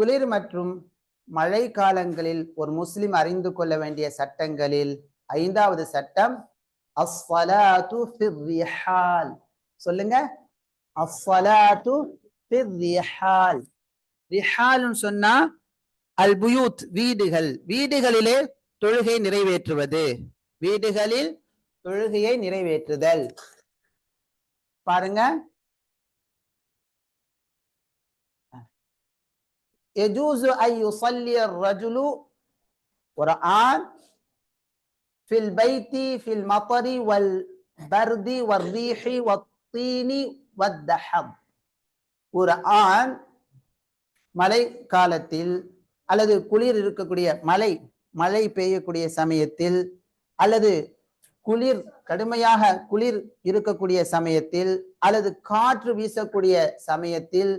குளிர் மற்றும் மழை காலங்களில் ஒரு முஸ்லிம் அறிந்து கொள்ள வேண்டிய சட்டங்களில் ஐந்தாவது சட்டம் அஸ்ஸலாத்து சொல்லுங்க. அஸ்ஸலாத்து சொன்னா அல் புயூத் வீடுகள். வீடுகளிலே தொழுகை நிறைவேற்றுவது. வீடுகளில் தொழுகையை நிறைவேற்றுதல். பாருங்க. எஜூசு ஐ யுசல்லிய ரஜுலு ஒரு ஆண் ஃபில் பைத்தி ஃபில் மபரி வல் பர்தி வர்ரீஹி வத்தீனி வத்தஹப் ஒரு ஆண் மழை காலத்தில் அல்லது குளிர் இருக்கக்கூடிய மழை மழை பெய்யக்கூடிய சமயத்தில் அல்லது குளிர் கடுமையாக குளிர் இருக்கக்கூடிய சமயத்தில் அல்லது காற்று வீசக்கூடிய சமயத்தில்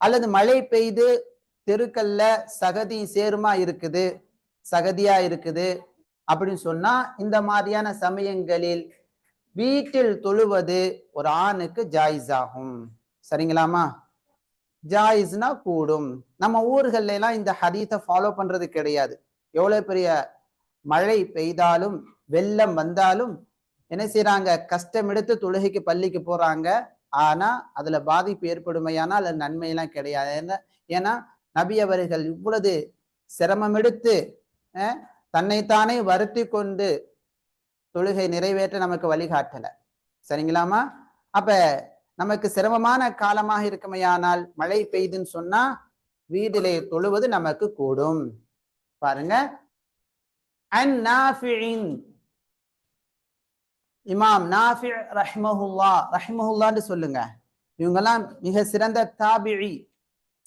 அல்லது மழை பெய்து தெருக்கல்ல சகதி சேருமா இருக்குது? சகதியா இருக்குது? அப்படின்னு சொன்னா இந்த மாதிரியான சமயங்களில் வீட்டில் தொழுவது ஒரு ஆணுக்கு ஜாயிஸ் ஆகும் சரிங்களாமா ஜாயிஸ்னா கூடும். நம்ம ஊர்கள்ல எல்லாம் இந்த ஹதீத்தை ஃபாலோ பண்றது கிடையாது. எவ்வளவு பெரிய மழை பெய்தாலும் வெள்ளம் வந்தாலும் என்ன செய்யறாங்க கஷ்டம் எடுத்து தொழுகைக்கு பள்ளிக்கு போறாங்க. ஆனா அதுல பாதிப்பு ஏற்படுமையானா அதுல நன்மையெல்லாம் கிடையாது. ஏன்னா நபி அவர்கள் இவ்வளவு சிரமம் எடுத்து தன்னைத்தானே வருத்தி கொண்டு தொழுகை நிறைவேற்ற நமக்கு வழிகாட்டல. சரிங்களாமா அப்ப நமக்கு சிரமமான காலமாக இருக்குமையானால் மழை பெய்துன்னு சொன்னா வீட்டிலே தொழுவது நமக்கு கூடும். பாருங்க. இமாம் நாஃபி ரஹ்மஹுல்லா ரஹ்மஹுல்லான்னு சொல்லுங்க. இவங்கெல்லாம் மிக சிறந்த தாபிழி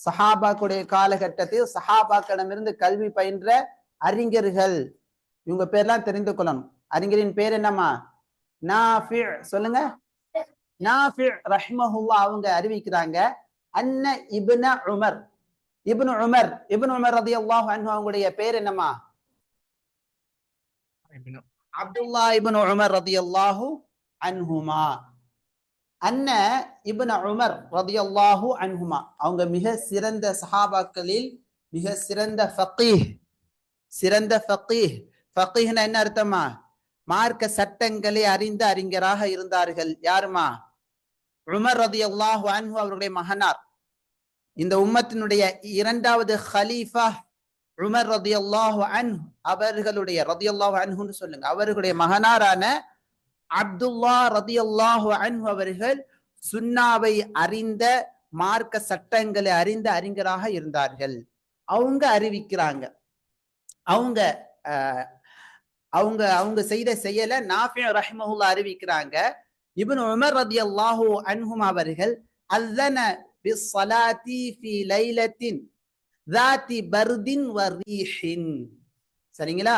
சஹாபாக்குடைய காலகட்டத்தில் சஹாபாக்களிடமிருந்து கல்வி பயின்ற அறிஞர்கள். இவங்க பேர்லாம் தெரிந்து கொள்ளணும். அறிஞரின் பேர் என்னம்மா? நாஃபி சொல்லுங்க. நாஃபி ரஹ்மஹுல்லா அவங்க அறிவிக்கிறாங்க. அன்ன Ibn Umar. Ibn Umar Ibn Umar ரலியல்லாஹு அன்ஹு அவங்களுடைய பேர் என்னம்மா? அப்துல்லா இப்னு உமர் ரதியல்லாஹு அன்ஹுமா. அன்ன இபுன உமர் ரதியல்லாஹு அன்ஹுமா. அவங்க மிக சிறந்த சஹாபாக்களில் மிக சிறந்த ஃபக்கீஹ் சிறந்த ஃபக்கீஹ் ஃபக்கீஹ்னா என்ன அர்த்தமா? மார்க்க சட்டங்களை அறிந்த அறிஞராக இருந்தார்கள். யாருமா? உமர் ரதியல்லாஹு அன்ஹு அவருடைய மகனார். இந்த உம்மத்தினுடைய இரண்டாவது ஹலீஃபா உமர் ரதியல்லாஹு அன்ஹு. அவர்களுடைய ரதியல்லாஹு அன்ஹுன்னு சொல்லுங்க. அவர்களுடைய மகனாரான அப்துல்லா ரதியல்லாஹு அல்லாஹு அவர்கள் சுன்னாவை அறிந்த மார்க்க சட்டங்களை அறிந்த அறிஞராக இருந்தார்கள். அவங்க அறிவிக்கிறாங்க. அவங்க அவங்க அவங்க செய்த செயலை நாஃபி ரஹ்மஹுல்லா அறிவிக்கிறாங்க. இபின் உமர் ரதி அல்லாஹு அன்ஹும் அவர்கள் அல்லன சரிங்களா?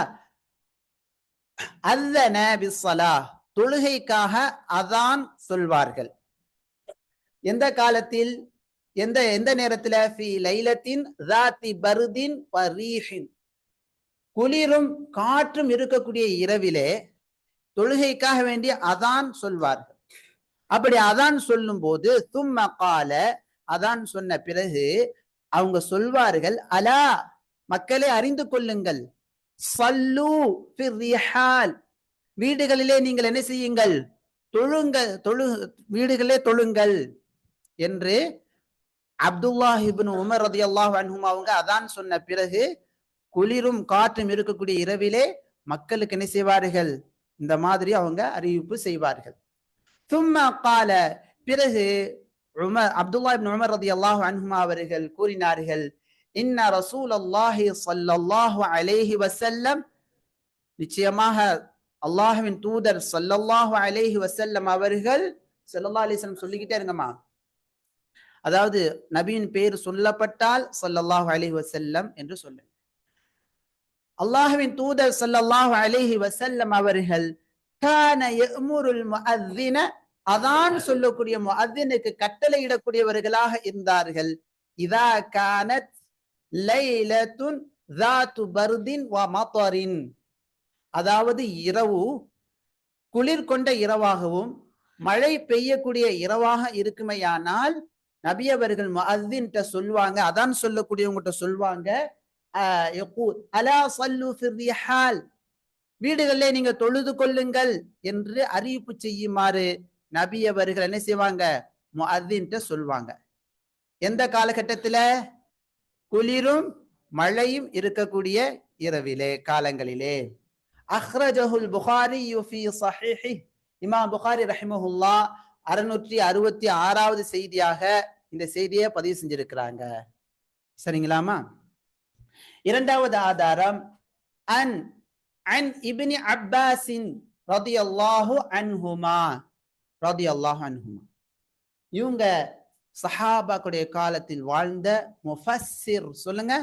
அல்லன பிஸ்ஸலா தொழுகைக்காக அதான் சொல்வார்கள். எந்த காலத்தில்? எந்த எந்த நேரத்துல? ஃபி லைலத்தின் ராத்தி பருதின் பரீஹின் குளிரும் காற்றும் இருக்கக்கூடிய இரவிலே தொழுகைக்காக வேண்டி அதான் சொல்வார்கள். அப்படி அதான் சொல்லும் போது தும்ம கால அதான் சொன்ன பிறகு அவங்க சொல்வார்கள் அலா மக்களை அறிந்து கொள்ளுங்கள். சல்லு வீடுகளிலே நீங்கள் என்ன செய்யுங்கள்? தொழுங்கள் தொழு வீடுகளே தொழுங்கள் என்று அப்துல்லா இப்னு உமர் ரதியல்லாஹு அன்ஹும் அவங்க அதான் சொன்ன பிறகு குளிரும் காற்றும் இருக்கக்கூடிய இரவிலே மக்களுக்கு என்ன செய்வார்கள்? இந்த மாதிரி அவங்க அறிவிப்பு செய்வார்கள். சும்மா கால பிறகு உமர் அப்துல்லா இபின் உமர் ரதியல்லாஹு அன்ஹுமா அவர்கள் கூறினார்கள் இன்ன ரசூல் அல்லாஹி சல்லாஹு அலேஹி வசல்லம் நிச்சயமாக அல்லாஹுவின் தூதர் சல்லல்லாஹு அலேஹி வசல்லம் அவர்கள் சல்லல்லா அலிஸ்லம் சொல்லிக்கிட்டே இருங்கம்மா. அதாவது நபியின் பேர் சொல்லப்பட்டால் சல்லல்லாஹு அலிஹி வசல்லம் என்று சொல்லு. அல்லாஹுவின் தூதர் சல்லல்லாஹு அலிஹி வசல்லம் அவர்கள் அதான் சொல்லக்கூடிய முஅத்தினுக்கு கட்டளையிடக்கூடியவர்களாக இருந்தார்கள். இதா கானத் லைலத்துன் ஜாத்து பர்தின் வ மத்தரின். அதாவது இரவு குளிர் கொண்ட இரவாகவும் மழை பெய்யக்கூடிய இரவாக இருக்குமையானால் நபி அவர்கள் முஅத்தின்ட்ட சொல்லுவாங்க அதான் சொல்லக்கூடியவங்ககிட்ட சொல்லுவாங்க அலா ஃபிர் வீடுகளிலே நீங்க தொழுது கொள்ளுங்கள் என்று அறிவிப்பு செய்யுமாறு நபி அவர்கள் என்ன செய்வாங்க? முஅத்தின்ட்ட சொல்லுவாங்க எந்த காலகட்டத்துல? குளிரும் மழையும் இருக்கக்கூடிய இரவிலே காலங்களிலே. அஹ்ரஜஹுல் புகாரி யுஃபி சஹீஹி. இமாம் புகாரி ரஹிமஹுல்லா அறுநூற்றி அறுபத்தி ஆறாவது செய்தியாக இந்த செய்தியை பதிவு செஞ்சிருக்கிறாங்க. சரிங்களாமா? இரண்டாவது ஆதாரம் அன் அன் இப்னி அப்பாஸின் ரதியல்லாஹு அன்ஹுமா ரதியல்லாஹு அன்ஹுமா. இவங்க சஹாபாக்குடைய காலத்தில் வாழ்ந்த முஃபஸ்ஸிர் சொல்லுங்க.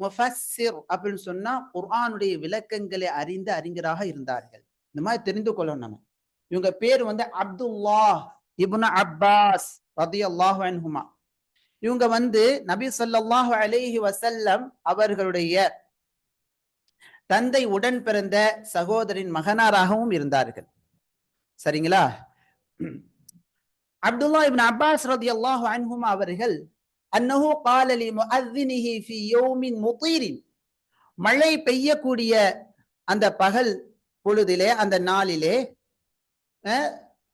முஃபஸ்ஸிர் அப்படின்னு சொன்னா குர்ஆனுடைய விளக்கங்களை அறிந்த அறிஞராக இருந்தார்கள். இந்த மாதிரி தெரிந்து கொள்ளணும் நம்ம. இவங்க பேர் வந்து அப்துல்லாஹ் இப்னு அப்பாஸ் ரதியல்லாஹு அன்ஹுமா. இவங்க வந்து நபி சொல்லாஹு அலேஹி வசல்லம் அவர்களுடைய தந்தை உடன் பிறந்த சகோதரின் மகனாராகவும் இருந்தார்கள். சரிங்களா? அப்துல்லா இபின் அப்பாஸ் ரதியல்லாஹு அன்ஹுமா அவர்கள் அன்னஹு காலலி முஅத்தினிஹி ஃபி யௌமின் முத்தீரின் மழை பெய்யக்கூடிய அந்த பகல் பொழுதிலே அந்த நாளிலே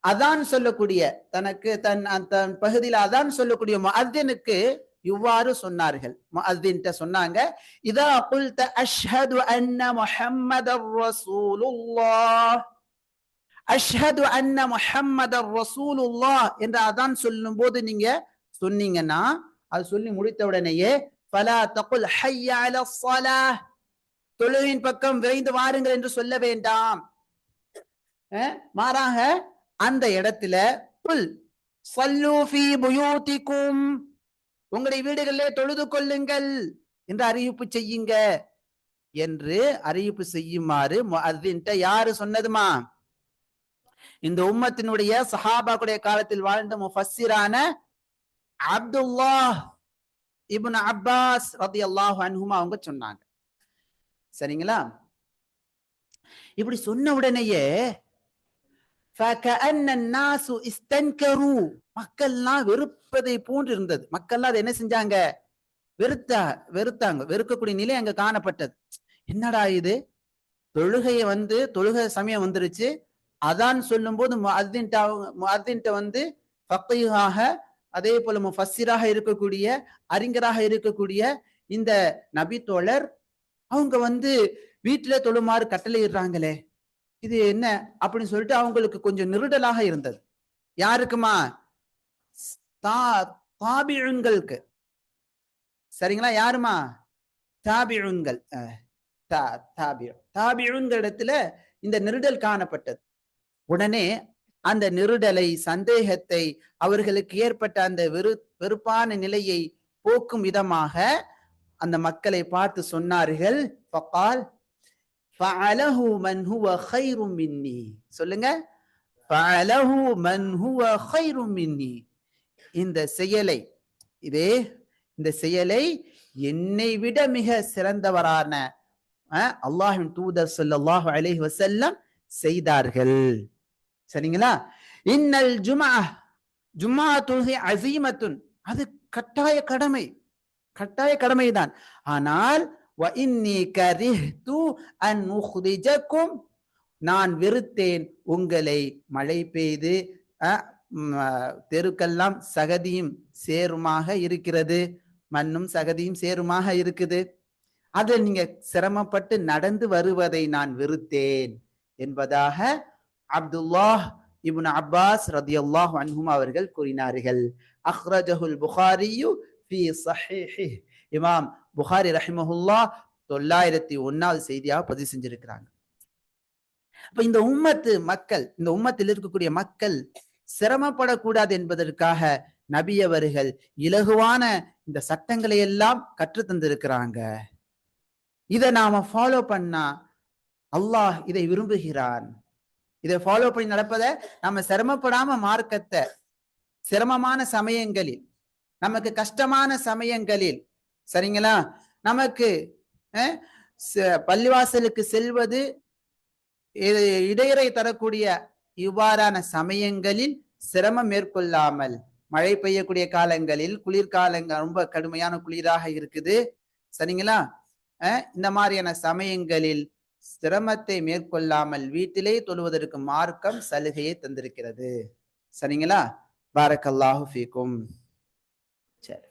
அதான் சொல்லக்கூடிய தனக்கு தன் தன் பகுதியில் அதான் சொல்லக்கூடிய முஅத்தினுக்கு இவ்வாறு சொன்னார்கள். முஅத்தின்ட்ட சொன்னாங்க இதா குல்த அஷ்ஹது அன்ன முஹம்மதர் ரசூலுல்லாஹ். அஷ்ஹது அன்ன முஹம்மதர் ரசூலுல்லாஹ் என்று அதான் சொல்லும்போது நீங்க சொன்னீங்கன்னா அது சொல்லி முடித்த உடனேயே பலா தகுல் ஹையால அலா பக்கம் விரைந்து வாருங்கள் என்று சொல்ல வேண்டாம். மாறாக அந்த இடத்துல புல் சல்லு புயூத்திக்கும். உங்களுடைய வீடுகளிலே தொழுது கொள்ளுங்கள் என்று அறிவிப்பு செய்யுங்க என்று அறிவிப்பு செய்யுமாறு அதுன்ட்ட யாரு சொன்னதுமா? இந்த உம்மத்தினுடைய சஹாபாக்குடைய காலத்தில் வாழ்ந்த முஃபஸ்ஸிரான அப்துல்லாஹ் இப்னு அப்பாஸ் ரதி அல்லாஹ் அன்ஹுமா அவங்க சொன்னாங்க. சரிங்களா? இப்படி சொன்ன உடனேயே மக்கள்லாம் வெறுப்பதை போன்று இருந்தது மக்கள்லாம் அதை என்ன செஞ்சாங்க? வெறுத்தா வெறுத்தாங்க. வெறுக்கக்கூடிய நிலை அங்க காணப்பட்டது. என்னடா இது? தொழுகைய வந்து தொழுகை சமயம் வந்துருச்சு. அதான் சொல்லும் போது அதுன்ட்டு வந்து பக்கையாக அதே போல முஃபஸ்ஸிராக இருக்கக்கூடிய அறிஞராக இருக்கக்கூடிய இந்த நபி தோழர் அவங்க வந்து வீட்டுல தொழுமாறு கட்டளையிடுறாங்களே. இது என்ன அப்படின்னு சொல்லிட்டு அவங்களுக்கு கொஞ்சம் நெருடலாக இருந்தது. யாருக்குமா? தா தாபிழுங்களுக்கு சரிங்களா? யாருமா? தாபிழுங்கள் தாபிழுங்கள் இடத்துல இந்த நெருடல் காணப்பட்டது. உடனே அந்த நெருடலை சந்தேகத்தை அவர்களுக்கு ஏற்பட்ட அந்த வெறு வெறுப்பான நிலையை போக்கும் விதமாக அந்த மக்களை பார்த்து சொன்னார்கள். ஃபகால் ஃபஅலஹு மன் ஹுவ கைரும் மின்னி. சொல்லுங்க. ஃபஅலஹு மன் ஹுவ கைரும் மின்னி. இந்த செயலை இதே இந்த செயலை என்னை விட மிக சிறந்தவரான அல்லாஹின் தூதர் ஸல்லல்லாஹு அலைஹி வசல்லம் செய்தார்கள். சரிங்களா? இன்னல் ஜுமா ஜும்மா தொழுகை அசீமத்துன். அது கட்டாய கடமை. கட்டாய கடமைதான். ஆனால் வ இன்னி நான் வெறுத்தேன் உங்களை மழை பெய்து தெருக்கெல்லாம் சகதியும் சேருமாக இருக்கிறது. மண்ணும் சகதியும் சேருமாக இருக்குது. அதில் நீங்க சிரமப்பட்டு நடந்து வருவதை நான் வெறுத்தேன் என்பதாக அப்துல்லாஹ் இபுன் அப்பாஸ் ரதியல்லாஹு அன்ஹும் அவர்கள் கூறினார்கள். அஹ்ரஜஹுல் புகாரியு இமாம் புகாரி ரஹிமஹுல்லா தொள்ளாயிரத்தி ஒன்னாவது செய்தியாக பதிவு செஞ்சிருக்கிறாங்க. அப்ப இந்த உம்மத்து மக்கள் இந்த உம்மத்தில் இருக்கக்கூடிய மக்கள் சிரமப்படக்கூடாது என்பதற்காக நபியவர்கள் இலகுவான இந்த சட்டங்களை எல்லாம் கற்று தந்திருக்கிறாங்க. இதை நாம ஃபாலோ பண்ணா அல்லாஹ் இதை விரும்புகிறான். இதை ஃபாலோ பண்ணி நடப்பதை நம்ம சிரமப்படாம மார்க்கத்தை சிரமமான சமயங்களில் நமக்கு கஷ்டமான சமயங்களில் சரிங்களா? நமக்கு ச- பள்ளிவாசலுக்கு செல்வது இடையறை தரக்கூடிய இவ்வாறான சமயங்களில் சிரமம் மேற்கொள்ளாமல் மழை பெய்யக்கூடிய காலங்களில் குளிர்காலங்கள் ரொம்ப கடுமையான குளிராக இருக்குது சரிங்களா? இந்த மாதிரியான சமயங்களில் சிரமத்தை மேற்கொள்ளாமல் வீட்டிலே தொழுவதற்கு மார்க்கம் சலுகையை தந்திருக்கிறது. சரிங்களா? பாரக்கல்லாஹு ஃபீக்கும். சரி.